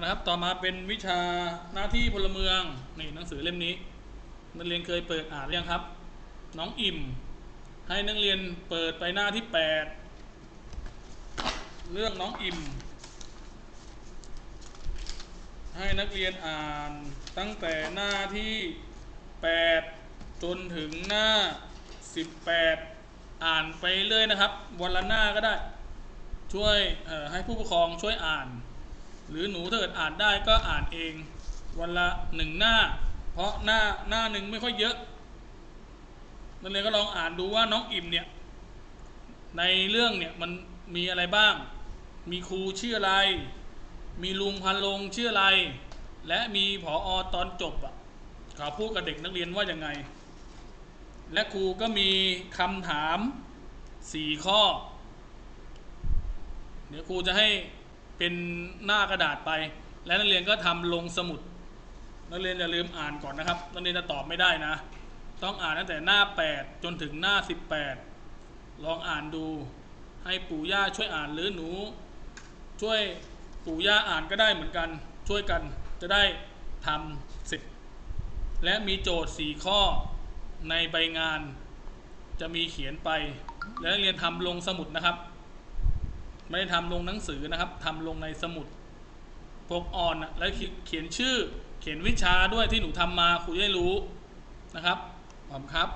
นะครับ ต่อมาเป็นวิชาหน้าที่พลเมืองนี่หนังสือเล่มนี้ นักเรียนเคยเปิดอ่านหรือยังครับ น้องอิ่ม ให้นักเรียนเปิดไปหน้าที่ 8 เรื่องน้องอิ่ม ให้นักเรียนอ่านตั้งแต่หน้าที่ 8 จนถึงหน้า 18 อ่านไปเรื่อยนะครับ วันละหน้าก็ได้ ช่วยให้ผู้ปกครองช่วยอ่าน หรือหนูถ้าเกิดอ่านได้ก็อ่านเองวันละหนึ่งหน้า เพราะหน้าหน้าหนึ่งไม่ค่อยเยอะนักเรียนก็ลองอ่านดูว่าน้องอิ่มเนี่ยในเรื่องเนี่ยมันมีอะไรบ้าง มีครูชื่ออะไร มีลุงพันลงชื่ออะไร และมีผออตอนจบอะเขาพูดกับเด็กนักเรียนว่ายังไง และครูก็มีคำถามสี่ข้อ เดี๋ยวครูจะให้ เป็นหน้ากระดาษไป และนักเรียนก็ทำลงสมุด นักเรียนอย่าลืมอ่านก่อนนะครับ นักเรียนจะตอบไม่ได้นะ ต้องอ่านตั้งแต่หน้า 8 จนถึงหน้า 18 ลองอ่านดู ให้ปู่ย่าช่วยอ่านหรือหนู ช่วยปู่ย่าอ่านก็ได้เหมือนกัน ช่วยกันจะได้ทำเสร็จและมีโจทย์ 4 ข้อในใบงาน จะมีเขียนไป และนักเรียนทำลงสมุดนะครับ ไม่ได้ทำลงหนังสือนะครับทำลงในสมุดพกอ่อนนะแล้วเขียนชื่อเขียนวิชาด้วยที่หนูทำมาครูจะได้รู้นะครับขอบคุณครับ